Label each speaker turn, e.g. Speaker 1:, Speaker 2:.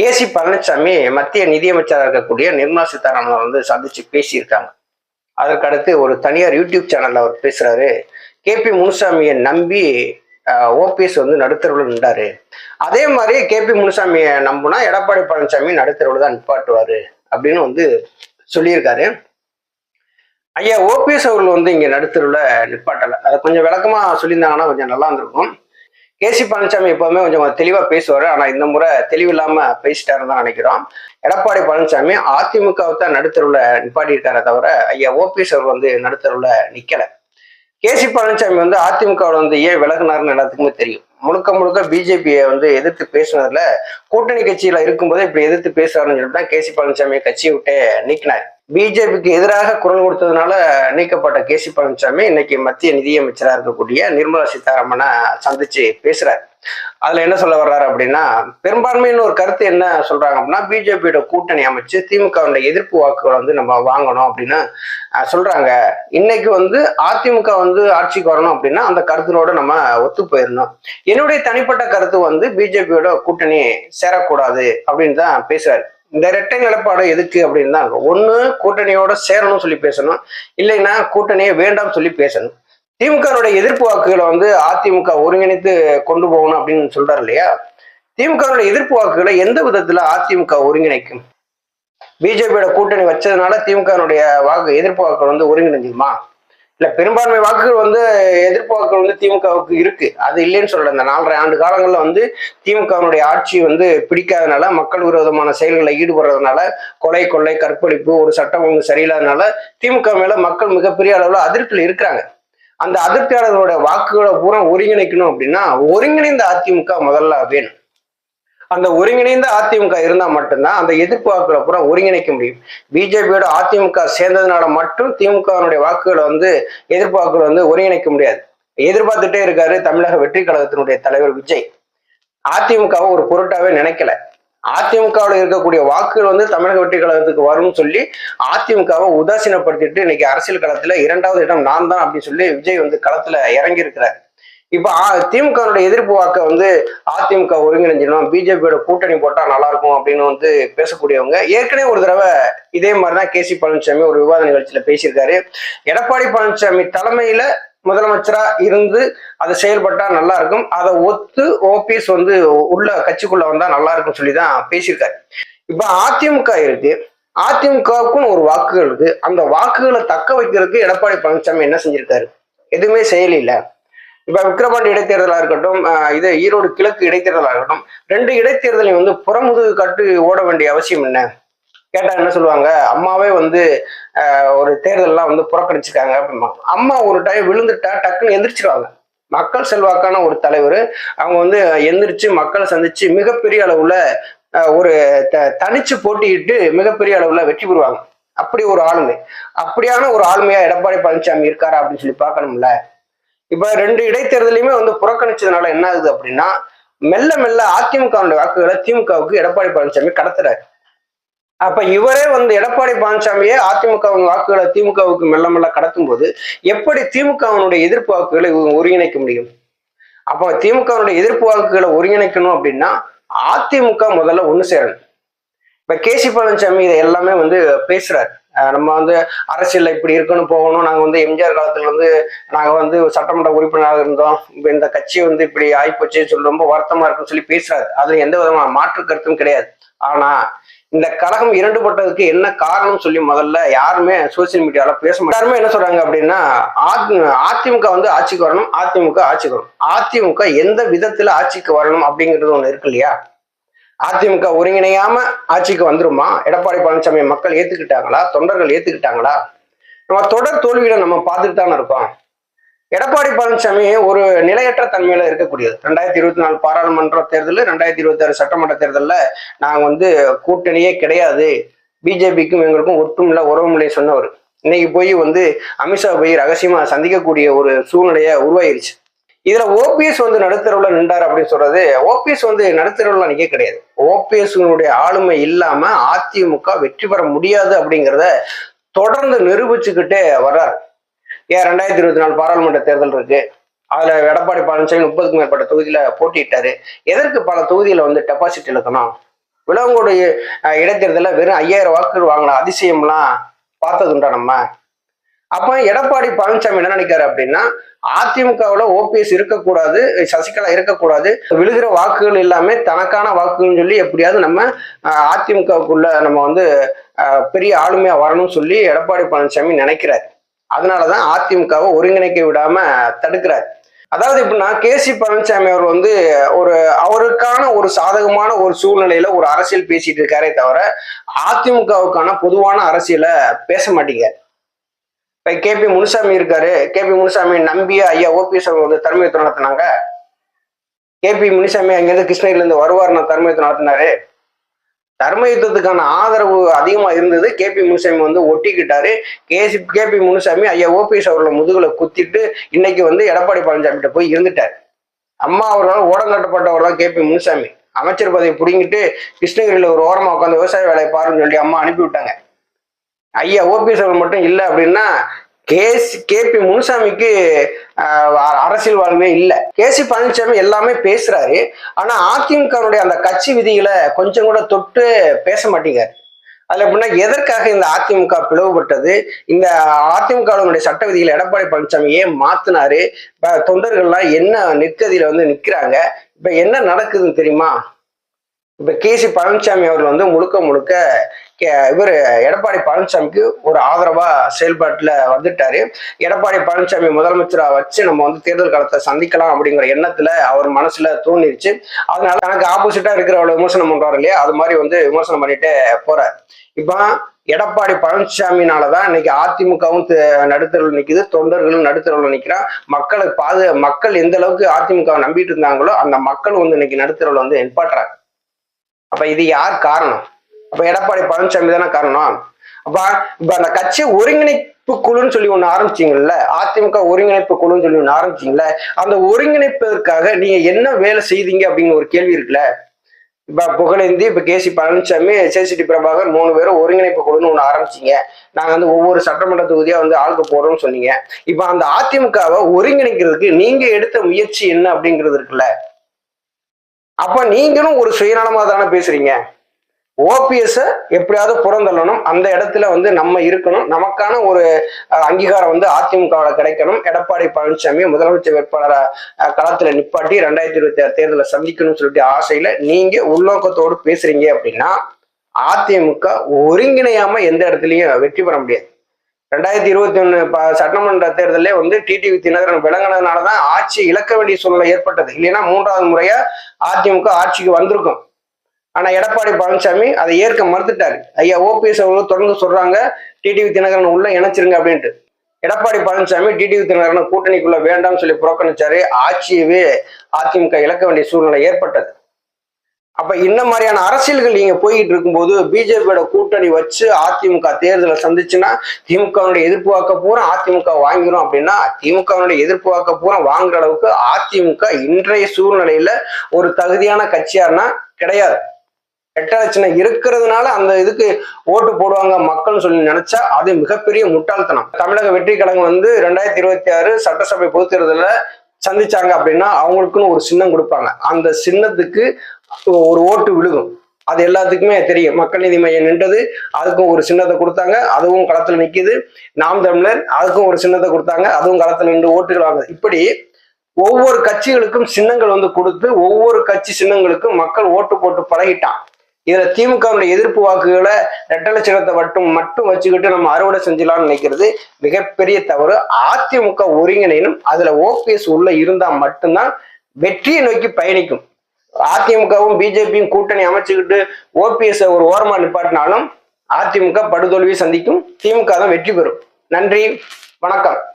Speaker 1: கேசி பழனிசாமி மத்திய நிதியமைச்சராக இருக்கக்கூடிய நிர்மலா சீதாராமன் வந்து சந்திச்சு பேசியிருக்காங்க. அதற்கடுத்து ஒரு தனியார் யூடியூப் சேனல்ல அவர் பேசுறாரு. கேபி முனுசாமியை நம்பி ஓபிஎஸ் வந்து நடுத்தருவில் நின்றாரு. அதே மாதிரி கேபி முனுசாமியை நம்புனா எடப்பாடி பழனிசாமி நடுத்தருவில் தான் நிப்பாட்டுவாரு அப்படின்னு வந்து சொல்லியிருக்காரு. ஐயா ஓபிஎஸ் அவர்கள் வந்து இங்க நடுத்தருவில் நிப்பாட்டலை. அதை கொஞ்சம் விளக்கமா சொல்லியிருந்தாங்கன்னா கொஞ்சம் நல்லா இருந்திருக்கும். கேசி பழனிசாமி எப்பவுமே கொஞ்சம் தெளிவா பேசுவாரு. ஆனா இந்த முறை தெளிவில்லாம பேசிட்டாருன்னு தான் நினைக்கிறோம். எடப்பாடி பழனிசாமி அதிமுகவை தான் நடுத்தருவில் நிப்பாட்டி இருக்காரே தவிர ஐயா ஓபிஎஸ் அவர் வந்து நடுத்தருவில் நிக்கல. கேசி பழனிசாமி வந்து அதிமுகவில் வந்து ஏன் விலகினாருன்னு எல்லாத்துக்குமே தெரியும். முழுக்க முழுக்க பிஜேபியை வந்து எதிர்த்து பேசுனதுல கூட்டணி கட்சியில இருக்கும்போதே இப்படி எதிர்த்து பேசுறாருன்னு சொல்லிட்டு தான் கேசி பழனிசாமியை கட்சியை விட்டு நீக்கினார். பிஜேபிக்கு எதிராக குரல் கொடுத்ததுனால நீக்கப்பட்ட கேசி பழனிசாமி இன்னைக்கு மத்திய நிதியமைச்சராக இருக்கக்கூடிய நிர்மலா சீதாராமனை சந்திச்சு பேசுறாரு. அதுல என்ன சொல்ல வர்றாரு அப்படின்னா பெரும்பான்மையின் ஒரு கருத்து என்ன சொல்றாங்க அப்படின்னா பிஜேபியோட கூட்டணி அமைச்சு திமுகவுடைய எதிர்ப்பு வாக்குகளை வந்து நம்ம வாங்கணும் அப்படின்னு சொல்றாங்க. இன்னைக்கு வந்து அதிமுக வந்து ஆட்சிக்கு வரணும் அப்படின்னா அந்த கருத்தினோட நம்ம ஒத்து போயிடணும். என்னுடைய தனிப்பட்ட கருத்து வந்து பிஜேபியோட கூட்டணி சேரக்கூடாது அப்படின்னு தான் பேசுறாரு. இந்த இரட்டை நிலப்பாடு எதுக்கு அப்படின்னு தான் ஒண்ணு கூட்டணியோட சேரணும்னு சொல்லி பேசணும். இல்லைன்னா கூட்டணியே வேண்டாம்னு சொல்லி பேசணும். திமுகனுடைய எதிர்ப்பு வாக்குகளை வந்து அதிமுக ஒருங்கிணைத்து கொண்டு போகணும் அப்படின்னு சொல்றாரு இல்லையா? திமுகவுடைய எதிர்ப்பு வாக்குகளை எந்த விதத்துல அதிமுக ஒருங்கிணைக்கும்? பிஜேபியோட கூட்டணி வச்சதுனால திமுகவுடைய வாக்கு எதிர்ப்பு வாக்குகள் வந்து ஒருங்கிணைஞ்சுமா இல்ல பெரும்பான்மை வாக்குகள் வந்து எதிர்ப்பு வாக்குகள் வந்து திமுகவுக்கு இருக்கு. அது இல்லைன்னு சொல்ல இந்த நாலரை ஆண்டு காலங்கள்ல வந்து திமுகவினுடைய ஆட்சி வந்து பிடிக்காதனால மக்கள் விரோதமான செயல்களில் ஈடுபடுறதுனால கொலை கொள்ளை கற்பழிப்பு ஒரு சட்டம் ஒன்று சரியில்லாதனால திமுக மேல மக்கள் மிகப்பெரிய அளவுல அதிருப்தியில் இருக்கிறாங்க. அந்த அதிருப்தியாளர்களோட வாக்குகளை பூரா ஒருங்கிணைக்கணும் அப்படின்னா ஒருங்கிணைந்த அதிமுக முதல்ல வேணும். அந்த ஒருங்கிணைந்த அதிமுக இருந்தால் மட்டும்தான் அந்த எதிர்ப்பு வாக்குகளை பூரா ஒருங்கிணைக்க முடியும். பிஜேபியோட அதிமுக சேர்ந்ததுனால மட்டும் திமுகவினுடைய வாக்குகளை வந்து எதிர்ப்பு வாக்குகளை வந்து ஒருங்கிணைக்க முடியாது. எதிர்பார்த்துட்டே இருக்காரு தமிழக வெற்றி கழகத்தினுடைய தலைவர் விஜய். அதிமுகவை ஒரு பொருட்டாவே நினைக்கல. அதிமுகவில் இருக்கக்கூடிய வாக்குகள் வந்து தமிழக வெற்றி கழகத்துக்கு வரும்னு சொல்லி அதிமுகவை உதாசீனப்படுத்திட்டு இன்னைக்கு அரசியல் களத்துல இரண்டாவது இடம் நான் தான் அப்படின்னு சொல்லி விஜய் வந்து களத்துல இறங்கி இருக்கிறார் இப்ப திமுகவுடைய எதிர்ப்பு வாக்கை வந்து அதிமுக ஒருங்கிணைஞ்சிடணும் பிஜேபியோட கூட்டணி போட்டா நல்லா இருக்கும் அப்படின்னு வந்து பேசக்கூடியவங்க ஏற்கனவே ஒரு தடவை இதே மாதிரிதான் கே சி பழனிசாமி ஒரு விவாத நிகழ்ச்சியில பேசியிருக்காரு. எடப்பாடி பழனிசாமி தலைமையில முதலமைச்சரா இருந்து அதை செயல்பட்டா நல்லா இருக்கும் அதை ஒத்து ஓபிஎஸ் வந்து உள்ள கட்சிக்குள்ள வந்தா நல்லா இருக்கும் சொல்லி தான் பேசியிருக்காரு. இப்ப அதிமுக இருக்கு. அதிமுகவுக்கும் ஒரு வாக்குகள் இருக்கு. அந்த வாக்குகளை தக்க வைக்கிறதுக்கு எடப்பாடி பழனிசாமி என்ன செஞ்சிருக்காரு? எதுவுமே செயலில்லை இப்ப விக்கிரவாண்டி இடைத்தேர்தலா இருக்கட்டும் இது ஈரோடு கிழக்கு இடைத்தேர்தலா இருக்கட்டும் ரெண்டு இடைத்தேர்தலையும் வந்து புறமுதுகு கட்டு ஓட வேண்டிய அவசியம் என்ன? கேட்டா என்ன சொல்லுவாங்க? அம்மாவே வந்து ஒரு தேர்தல்லாம் வந்து புறக்கணிச்சிருக்காங்க அப்படிம்பாங்க அம்மா ஒரு டைம் விழுந்துட்டா டக்குன்னு எந்திரிச்சிருவாங்க. மக்கள் செல்வாக்கான ஒரு தலைவர். அவங்க வந்து எந்திரிச்சு மக்களை சந்திச்சு மிகப்பெரிய அளவுல ஒரு த- தனிச்சு போட்டியிட்டு மிகப்பெரிய அளவுல வெற்றி பெறுவாங்க. அப்படி ஒரு ஆளுமை. அப்படியான ஒரு ஆளுமையா எடப்பாடி பழனிசாமி இருக்காரா அப்படின்னு சொல்லி பார்க்கணும்ல? இப்ப ரெண்டு இடைத்தேர்தலையுமே வந்து புறக்கணிச்சதுனால என்ன ஆகுது அப்படின்னா மெல்ல மெல்ல அதிமுகவுடைய வாக்குகளை திமுகவுக்கு எடப்பாடி பழனிசாமி கடத்துறாரு. அப்ப இவரே வந்து எடப்பாடி பழனிசாமியே அதிமுக வாக்குகளை திமுகவுக்கு மெல்ல மெல்ல கடத்தும் போது எப்படி திமுகவினுடைய எதிர்ப்பு வாக்குகளை இவங்க ஒருங்கிணைக்க முடியும்? அப்ப திமுகவினுடைய எதிர்ப்பு வாக்குகளை ஒருங்கிணைக்கணும் அப்படின்னா அதிமுக முதல்ல ஒண்ணு சேரணும். இப்ப கேசி பழனிசாமி இதை எல்லாமே வந்து பேசுறாரு. நம்ம வந்து அரசியல்ல இப்படி இருக்கணும் போகணும். நாங்க வந்து எம்ஜிஆர் காலத்துல வந்து நாங்க வந்து சட்டமன்ற உறுப்பினராக இருந்தோம். இந்த கட்சி வந்து இப்படி ஆயிப்போச்சுன்னு சொல்லி ரொம்ப வருத்தமா இருக்குன்னு சொல்லி பேசுறாரு. அதுல எந்த விதமான மாற்று கருத்தும் கிடையாது. ஆனா இந்த கழகம் இரண்டுபட்டதுக்கு என்ன காரணம் சொல்லி முதல்ல யாருமே சோசியல் மீடியாவில் பேச மாட்டாருமே என்ன சொல்றாங்க அப்படின்னா அதிமுக வந்து ஆட்சிக்கு வரணும் அதிமுக ஆட்சிக்கு வரணும். அதிமுக எந்த விதத்துல ஆட்சிக்கு வரணும் அப்படிங்கிறது ஒண்ணு இருக்கு இல்லையா? அதிமுக ஒருங்கிணையாம ஆட்சிக்கு வந்துருமா? எடப்பாடி பழனிசாமி மக்கள் ஏத்துக்கிட்டாங்களா? தொண்டர்கள் ஏத்துக்கிட்டாங்களா? நம்ம தொடர் தோல்வியில நம்ம பார்த்துட்டு தானே இருக்கோம். எடப்பாடி பழனிசாமி ஒரு நிலையற்ற தன்மையில இருக்கக்கூடியது. ரெண்டாயிரத்தி இருபத்தி நாலு பாராளுமன்ற தேர்தலில் ரெண்டாயிரத்தி இருபத்தி ஆறு சட்டமன்ற தேர்தலில் நாங்கள் வந்து கூட்டணியே கிடையாது. பிஜேபிக்கும் எங்களுக்கும் ஒட்டுமில்ல உறவுமில்லையே சொன்னவர். இன்னைக்கு போய் வந்து அமித்ஷா போய் ரகசியமா சந்திக்கக்கூடிய ஒரு சூழ்நிலையை உருவாயிருச்சு. இதுல ஓபிஎஸ் வந்து நடுத்தரவுல நின்றார் அப்படின்னு சொல்றது ஓபிஎஸ் வந்து நடுத்தரவுல நிக்க கிடையாது. ஓபிஎஸ்னுடைய ஆளுமை இல்லாம அதிமுக வெற்றி பெற முடியாது அப்படிங்கிறத தொடர்ந்து நிரூபிச்சுக்கிட்டே வர்றார். ஏன் ரெண்டாயிரத்தி இருபத்தி நாலு பாராளுமன்ற தேர்தல் இருக்கு. அதுல எடப்பாடி பழனிசாமி முப்பதுக்கும் மேற்பட்ட தொகுதியில போட்டியிட்டாரு. எதற்கு பல தொகுதியில வந்து டெபாசிட் இழக்கணும்? விலங்கோடு இடைத்தேர்தல இடைத்தேர்தலில் வெறும் ஐயாயிரம் வாக்குகள் வாங்கின அதிசயம்லாம் பார்த்ததுண்டா நம்ம. அப்ப எடப்பாடி பழனிசாமி என்ன நினைக்காரு அப்படின்னா அதிமுகவுல ஓபிஎஸ் இருக்கக்கூடாது சசிகலா இருக்கக்கூடாது விழுகிற வாக்குகள் எல்லாமே தனக்கான வாக்குகள்னு சொல்லி எப்படியாவது நம்ம அஹ், அதிமுகவுக்குள்ள நம்ம வந்து அஹ், பெரிய ஆளுமையா வரணும்னு சொல்லி எடப்பாடி பழனிசாமி நினைக்கிறாரு. அதனாலதான் அதிமுகவை ஒருங்கிணைக்க விடாம தடுக்கிறார். அதாவது எப்படின்னா கே சி பழனிசாமி அவர் வந்து ஒரு அவருக்கான ஒரு சாதகமான ஒரு சூழ்நிலையில ஒரு அரசியல் பேசிட்டு இருக்காரே தவிர அதிமுகவுக்கான பொதுவான அரசியலை பேச மாட்டேங்க இப்ப கே பி முனுசாமி இருக்காரு. கே பி முனுசாமி நம்பிய ஐயா ஓபிஎஸ் அவங்க வந்து தலைமைத்துவம் நடத்தினாங்க. கே பி முனுசாமி அங்கிருந்து கிருஷ்ணகிரில இருந்து வருவார் நான் தலைமைத்துவம் நடத்தினாரு. தர்ம யுத்தத்துக்கான ஆதரவு அதிகமாக இருந்தது. கே பி முனுசாமி வந்து ஒட்டிக்கிட்டாரு. கேசி கே பி முனுசாமி ஐயா ஓபிஎஸ் அவர்களை முதுகுல குத்திட்டு இன்னைக்கு வந்து எடப்பாடி பழனிசாமி கிட்ட போய் இருந்துட்டார். அம்மா அவர்களால் ஓடங்கட்டப்பட்டவர் தான் கே பி முனுசாமி. அமைச்சர் பதவி பிடிங்கிட்டு கிருஷ்ணகிரியில் ஒரு ஓரமாக உட்காந்து விவசாய வேலையை பாருன்னு சொல்லி அம்மா அனுப்பி விட்டாங்க ஐயா ஓபிஎஸ் அவர்கள் மட்டும் இல்லை அப்படின்னா கேஸ் கேபி முனுசாமிக்கு அரசியல் வாழ்வே இல்லை. கேசி பழனிசாமி எல்லாமே பேசுறாரு. ஆனா அதிமுகவுடைய அந்த கட்சி விதிகளை கொஞ்சம் கூட தொட்டு பேச மாட்டேங்காரு அதுல எப்படின்னா எதற்காக இந்த அதிமுக பிளவுபட்டது? இந்த அதிமுகவினுடைய சட்ட விதிகளை எடப்பாடி பழனிசாமி ஏன் மாத்தினாரு? தொண்டர்கள்லாம் என்ன நிற்கதியில வந்து நிக்கிறாங்க? இப்ப என்ன நடக்குதுன்னு தெரியுமா? இப்ப கேசி பழனிசாமி அவர்கள் வந்து முழுக்க முழுக்க இவர் எடப்பாடி பழனிசாமிக்கு ஒரு ஆதரவா செயல்பாட்டுல வந்துட்டாரு. எடப்பாடி பழனிசாமி முதலமைச்சரா வச்சு நம்ம வந்து தேர்தல் காலத்தை சந்திக்கலாம் அப்படிங்கிற எண்ணத்துல அவர் மனசுல தோணிருச்சு. அதனால எனக்கு ஆப்போசிட்டா இருக்கிறவளை விமர்சனம் பண்றாரு இல்லையா? அது மாதிரி வந்து விமர்சனம் பண்ணிட்டு போறார். இப்போ எடப்பாடி பழனிசாமினாலதான் இன்னைக்கு அதிமுகவும் நடுத்தரவில் நிக்குது தொண்டர்களும் நடுத்தரவில் நிக்கிறான் மக்களை பாது மக்கள் எந்த அளவுக்கு அதிமுகவை நம்பிட்டு இருந்தாங்களோ அந்த மக்கள் வந்து இன்னைக்கு நடுத்தரவில் வந்து நிப்பாட்டுறாங்க. அப்ப இது யார் காரணம்? அப்ப எடப்பாடி பழனிசாமி தானே காரணம். அப்ப இப்ப அந்த கட்சி ஒருங்கிணைப்பு குழுன்னு சொல்லி ஒண்ணு ஆரம்பிச்சீங்கல்ல அதிமுக ஒருங்கிணைப்பு குழுன்னு சொல்லி ஒண்ணு ஆரம்பிச்சீங்கல்ல அந்த ஒருங்கிணைப்பதற்காக நீங்க என்ன வேலை செய்தீங்க அப்படிங்கிற ஒரு கேள்வி இருக்குல்ல. இப்ப புகழேந்தி இப்ப K C Palaniswami JCD Prabhakar மூணு பேரும் ஒருங்கிணைப்பு குழுன்னு ஒண்ணு ஆரம்பிச்சீங்க. நாங்க வந்து ஒவ்வொரு சட்டமன்ற தொகுதியா வந்து ஆளுக்கு போறோம்னு சொன்னீங்க. இப்ப அந்த அதிமுகவை ஒருங்கிணைக்கிறதுக்கு நீங்க எடுத்த முயற்சி என்ன அப்படிங்கிறது இருக்குல்ல. அப்ப நீங்களும் ஒரு சுயநலமா தானே பேசுறீங்க. ஓபிஎஸ் எப்படியாவது புறந்தள்ளணும். அந்த இடத்துல வந்து நம்ம இருக்கணும். நமக்கான ஒரு அங்கீகாரம் வந்து அதிமுகவில் கிடைக்கணும். எடப்பாடி பழனிசாமி முதலமைச்சர் வேட்பாளரை களத்தில் களத்துல நிப்பாட்டி ரெண்டாயிரத்தி இருபத்தி ஆறு தேர்தலை சந்திக்கணும்னு சொல்லிட்டு ஆசையில நீங்க உள்நோக்கத்தோடு பேசுறீங்க அப்படின்னா அதிமுக ஒருங்கிணையாம எந்த இடத்துலயும் வெற்றி பெற முடியாது. ரெண்டாயிரத்தி இருபத்தி ஒண்ணு சட்டமன்ற தேர்தலே வந்து டிடிவி தினகரன் விளங்கினதுனாலதான் ஆட்சி இழக்க வேண்டிய சூழ்நிலை ஏற்பட்டது. இல்லைன்னா மூன்றாவது முறையா அதிமுக ஆட்சிக்கு வந்திருக்கும். ஆனா எடப்பாடி பழனிசாமி அதை ஏற்க மறுத்துட்டாரு. ஐயா ஓபிஎஸ் அவர்களும் தொடர்ந்து சொல்றாங்க டிடிவி தினகரன் உள்ள இணைச்சிருங்க அப்படின்ட்டு. எடப்பாடி பழனிசாமி டிடிவி தினகரன் கூட்டணிக்குள்ள வேண்டாம்னு சொல்லி புறக்கணிச்சாரு ஆட்சியவே அதிமுக இழக்க வேண்டிய சூழ்நிலை ஏற்பட்டது. அப்ப இந்த மாதிரியான அரசியல்கள் நீங்க போய்கிட்டு இருக்கும்போது பிஜேபியோட கூட்டணி வச்சு அதிமுக தேர்தலை சந்திச்சுன்னா திமுகவுடைய எதிர்ப்பு வாக்க பூரா அதிமுக வாங்கிரும் அப்படின்னா திமுகவுடைய எதிர்ப்பு வாக்க பூரா வாங்குற அளவுக்கு அதிமுக இன்றைய சூழ்நிலையில ஒரு தகுதியான கட்சியாருன்னா கிடையாது. ரெட்டலட்சணம் இருக்கிறதுனால அந்த இதுக்கு ஓட்டு போடுவாங்க மக்கள்னு சொல்லி நினைச்சா அது மிகப்பெரிய முட்டாள்தனம். தமிழக வெற்றி கழகம் வந்து ரெண்டாயிரத்தி இருபத்தி ஆறு சட்டசபை பொதுத் தேர்தலில் சந்திச்சாங்க அப்படின்னா அவங்களுக்குன்னு ஒரு சின்னம் கொடுப்பாங்க. அந்த சின்னத்துக்கு ஒரு ஓட்டு விழுகும். அது எல்லாத்துக்குமே தெரியும். மக்கள் நீதி மையம் நின்றது அதுக்கும் ஒரு சின்னத்தை கொடுத்தாங்க அதுவும் களத்தில் நிற்கிது நாம் தமிழர் அதுக்கும் ஒரு சின்னத்தை கொடுத்தாங்க அதுவும் களத்தில் நின்று ஓட்டுகள் வாங்குது. இப்படி ஒவ்வொரு கட்சிகளுக்கும் சின்னங்கள் வந்து கொடுத்து ஒவ்வொரு கட்சி சின்னங்களுக்கும் மக்கள் ஓட்டு போட்டு பழகிட்டான். இதுல திமுகவுடைய எதிர்ப்பு வாக்குகளை ரெட்டை சின்னத்தை மட்டும் மட்டும் வச்சுக்கிட்டு நம்ம அறுவடை செஞ்சலாம்னு நினைக்கிறது மிகப்பெரிய தவறு. அதிமுக ஒருங்கிணைனும் அதுல ஓபிஎஸ் உள்ள இருந்தா மட்டும்தான் வெற்றியை நோக்கி பயணிக்கும். அதிமுகவும் பிஜேபியும் கூட்டணி அமைச்சுக்கிட்டு ஓபிஎஸ் ஒரு ஓரமா நிப்பாட்டினாலும் அதிமுக படுதோல்வியை சந்திக்கும். திமுக தான் வெற்றி பெறும். நன்றி வணக்கம்.